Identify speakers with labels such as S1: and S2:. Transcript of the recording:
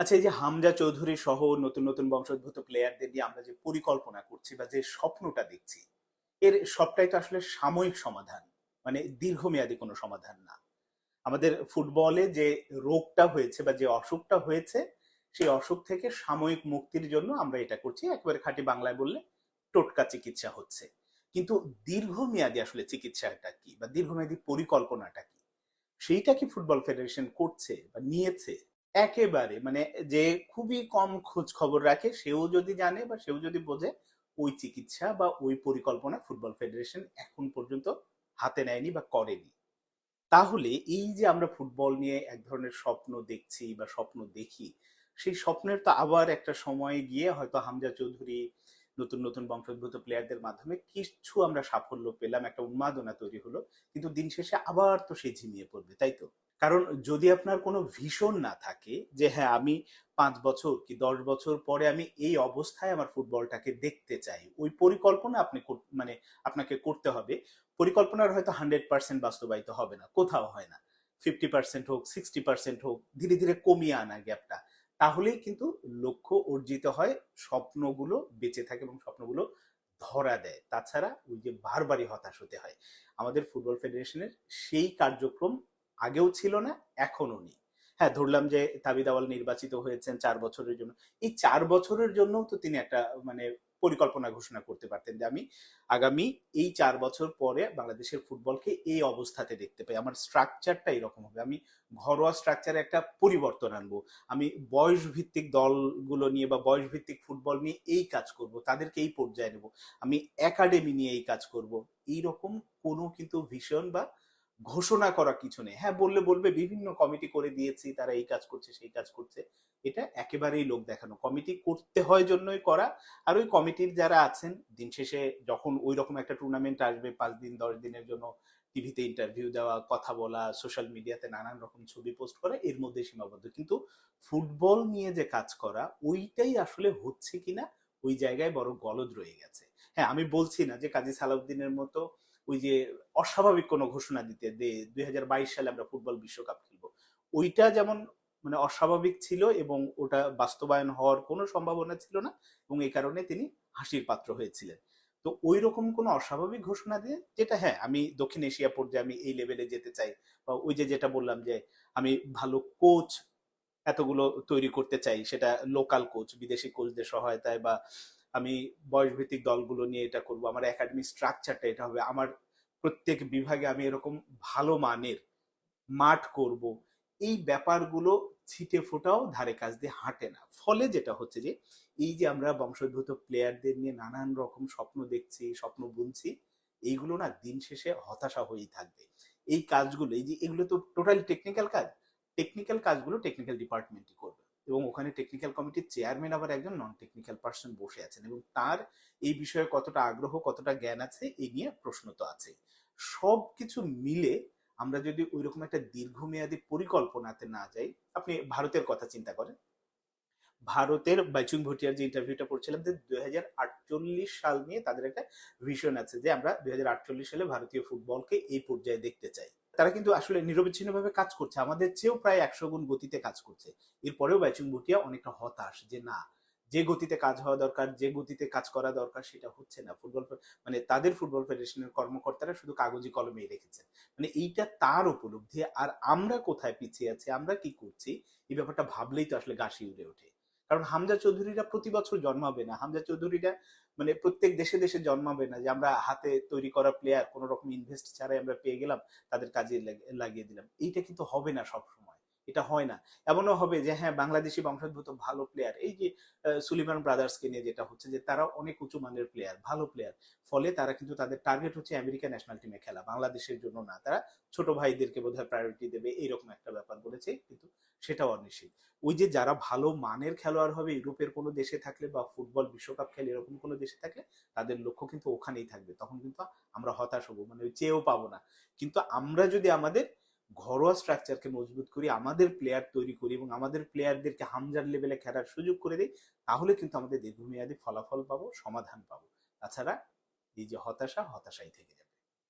S1: আচ্ছা এই যে হামজা চৌধুরী সহ নতুন নতুন বংশোদ্ভূত প্লেয়ারদের দিয়ে আমরা যে পরিকল্পনা করছি বা যে স্বপ্নটা দেখছি, এর সবটাই তো আসলে সাময়িক সমাধান মানে দীর্ঘমেয়াদী কোনো সমাধান না। আমাদের ফুটবলে যে রোগটা হয়েছে বা যে অসুখটা হয়েছে, সেই অসুখ থেকে সাময়িক মুক্তির জন্য আমরা এটা করছি, একেবারে খাঁটি বাংলায় বললে টোটকা চিকিৎসা হচ্ছে। কিন্তু দীর্ঘমেয়াদী আসলে চিকিৎসাটা কি বা দীর্ঘমেয়াদী পরিকল্পনাটা কি? সেইটা কি ফুটবল ফেডারেশন করছে বা নিয়েছে? একেবারে মানে যে খুবই কম খোঁজ খবর রাখে সেও যদি জানে বা সেও যদি বোঝে, ওই চিকিৎসা বা ওই পরিকল্পনা ফুটবল ফেডারেশন এখন পর্যন্ত হাতে নেয়নি বা করেনি। তাহলে এই যে আমরা ফুটবল নিয়ে এক ধরনের স্বপ্ন দেখছি বা স্বপ্ন দেখি, সেই স্বপ্নের তো আবার একটা সময় গিয়ে হয়তো হামজা চৌধুরী, নতুন নতুন বংশোদ্ভূত প্লেয়ারদের মাধ্যমে কিছু আমরা সাফল্য পেলাম, একটা উন্মাদনা তৈরি হলো, কিন্তু দিন শেষে আবার তো সে ঝিমিয়ে পড়বে, তাই তো? কারণ যদি আপনার কোনো ভীষণ না থাকে যে হ্যাঁ আমি পাঁচ বছর কি দশ বছর পরে আমি এই অবস্থায় আমার ফুটবলটাকে দেখতে চাই, ওই পরিকল্পনা আপনি মানে আপনাকে করতে হবে। পরিকল্পনার হয়তো হান্ড্রেড পার্সেন্ট বাস্তবায়িত হবে না, কোথাও হয় না। ফিফটি পার্সেন্ট হোক, সিক্সটি পার্সেন্ট হোক, ধীরে ধীরে কমিয়ে আনা গ্যাপটা। তাহলেই কিন্তু লক্ষ্য অর্জিত হয়, স্বপ্নগুলো বেঁচে থাকে এবং স্বপ্নগুলো ধরা দেয়। তাছাড়া ওই যে বারবারই হতাশ হতে হয়। আমাদের ফুটবল ফেডারেশনের সেই কার্যক্রম আগেও ছিল না এখনও নেই। হ্যাঁ ধরলাম যে তাবিদ আওয়াল নির্বাচিত হয়েছেন চার বছরের জন্য। এই চার বছরের জন্য তো তিনি একটা মানে পরিকল্পনা ঘোষণা করতে পারতেন যে আমি আগামী এই চার বছর পরে বাংলাদেশের ফুটবলকে এই অবস্থাতে দেখতে পাই। আমার স্ট্রাকচারটা এরকম হবে। আমি ঘরোয়া স্ট্রাকচারে একটা পরিবর্তন আনব। আমি বয়স ভিত্তিক দলগুলো নিয়ে বা বয়স ভিত্তিক ফুটবল নিয়ে এই কাজ করব, তাদেরকে এই পর্যায়ে নেব। আমি একাডেমি নিয়ে এই কাজ করব। এইরকম কোনো কিন্তু ভীষণ বা ঘোষণা করা কিছু নেই। হ্যাঁ বললে বলবে, বিভিন্ন কমিটি করে দিয়েছি, তারা এই কাজ করছে, সেই কাজ করছে। এটা একেবারেই লোক দেখানো। কমিটি করতে হয় জন্যই করা। আর ওই কমিটির যারা আছেন, দিন শেষে যখন ওই রকম একটা টুর্নামেন্ট আসবে, পাঁচ দিন, দশ দিনের জন্য টিভিতে ইন্টারভিউ দেওয়া, কথা বলা সোশ্যাল মিডিয়াতে নানান রকম ছবি পোস্ট করা, এর মধ্যে সীমাবদ্ধ। কিন্তু ফুটবল নিয়ে যে কাজ করা, ওইটাই আসলে হচ্ছে কিনা, ওই জায়গায় বড় গলদ রয়ে গেছে। হ্যাঁ আমি বলছি না যে কাজী সালাউদ্দিনের মতো ওই যে অস্বাভাবিক কোনো ঘোষণা দিতে দে দু হাজার বাইশ সালে আমরা ফুটবল বিশ্বকাপ খেলব। ওইটা যেমন মানে অস্বাভাবিক ছিল এবং ওটা বাস্তবায়ন হওয়ার কোনো সম্ভাবনা ছিল না এবং এই কারণে তিনি হাসির পাত্র হয়েছিলেন। তো ওই রকম কোনো অস্বাভাবিক ঘোষণা দিয়ে যেটা হ্যাঁ আমি দক্ষিণ এশিয়া পর্যায়ে আমি এই লেভেলে যেতে চাই বা ওই যে যেটা বললাম যে আমি ভালো কোচ এতগুলো তৈরি করতে চাই, সেটা লোকাল কোচ বিদেশি কোচদের সহায়তায় বা আমি বয়সভিত্তিক দলগুলো নিয়ে এটা করব, আমার একাডেমি স্ট্রাকচারটা এটা হবে, আমার প্রত্যেক বিভাগে আমি এরকম ভালো মানের মাঠ করব, এই ব্যাপারগুলো ছিটে ফোটাও ধারে কাজ দিয়ে হাঁটে না। ফলে যেটা হচ্ছে যে, এই যে আমরা বংশোদ্ভূত প্লেয়ারদের নিয়ে নানান রকম স্বপ্ন দেখছি, স্বপ্ন বুনছি, এইগুলো না দিন শেষে হতাশা হয়েই থাকবে। এই কাজগুলো, এই যে এগুলো তো টোটালি টেকনিক্যাল কাজ টেকনিক্যাল কাজগুলো টেকনিক্যাল ডিপার্টমেন্টই করবে। এবং ওখানে টেকনিক্যাল কমিটির চেয়ারম্যান আবার একজন নন টেকনিক্যাল পার্সন বসে আছেন এবং তার এই বিষয়ে কতটা আগ্রহ, কতটা জ্ঞান আছে এই নিয়ে প্রশ্ন তো আছে সব কিছু মিলে আমরা যদি ওইরকম একটা দীর্ঘমেয়াদী পরিকল্পনাতে না যাই, আপনি ভারতের কথা চিন্তা করেন। ভারতের বাইচুং ভুটিয়ার যে ইন্টারভিউটা পড়ছিলাম, যে দুই হাজার আটচল্লিশ সাল নিয়ে তাদের একটা ভিশন আছে যে আমরা দুই হাজার আটচল্লিশ সালে ভারতীয় ফুটবলকে এই পর্যায়ে দেখতে চাই। তারা কিন্তু আসলে নিরবিচ্ছিন্নভাবে কাজ করছে। আমাদের চেয়েও প্রায় একশো গুণ গতিতে কাজ করছে। এরপরেও বাইচুং ভুটিয়া অনেকটা হতাশ যে, না, যে গতিতে কাজ হওয়া দরকার, যে গতিতে কাজ করা দরকার, সেটা হচ্ছে না। ফুটবল মানে তাদের ফুটবল ফেডারেশনের কর্মকর্তারা শুধু কাগজি কলমেই রেখেছেন। মানে এইটা তার উপলব্ধি। আর আমরা কোথায় পিছিয়ে আছি, আমরা কি করছি, এই ব্যাপারটা ভাবলেই তো আসলে গাছি উড়ে ওঠে। কারণ হামজা চৌধুরীরা প্রতি বছর জন্মাবে না। হামজা চৌধুরীরা মানে প্রত্যেক দেশে দেশে জন্মাবে না যে আমরা হাতে তৈরি করা প্লেয়ার কোনো রকম ইনভেস্ট ছাড়াই আমরা পেয়ে গেলাম, তাদের কাজে লাগ- লাগিয়ে দিলাম। এইটা কিন্তু হবে না সব সময় এটা হয় না। এমনও হবে যে হ্যাঁ বাংলাদেশি বংশোদ্ভূত ভালো প্লেয়ার এই যে সুলিমান ব্রাদার্সকে নিয়ে যেটা হচ্ছে যে তারা অনেক উঁচু মানের প্লেয়ার ভালো প্লেয়ার ফলে তারা কিন্তু তাদের টার্গেট হচ্ছে আমেরিকা ন্যাশনাল টিমে খেলা, বাংলাদেশের জন্য না। তারা ছোট ভাইদেরকে বোধহয় প্রায়োরিটি দেবে, এইরকম একটা ব্যাপার বলেছে, কিন্তু সেটাও অনিশ্চিত। ওই যে, যারা ভালো মানের খেলোয়াড় হবে, ইউরোপের কোনো দেশে থাকলে বা ফুটবল বিশ্বকাপ খেলে, এরকম কোনো দেশে থাকলে, তাদের লক্ষ্য কিন্তু ওখানেই থাকবে। তখন কিন্তু আমরা হতাশ হব মানে চেয়েও পাবো না। কিন্তু আমরা যদি আমাদের ঘরোয়া স্ট্রাকচারকে মজবুত করি, আমাদের প্লেয়ার তৈরি করি এবং আমাদের প্লেয়ারদেরকে হামজার লেভেলে খেলার সুযোগ করে দিই, তাহলে কিন্তু আমাদের দীর্ঘমেয়াদী ফলাফল পাবো, সমাধান পাবো। তাছাড়া এই যে হতাশা, হতাশাই থেকে যাবে।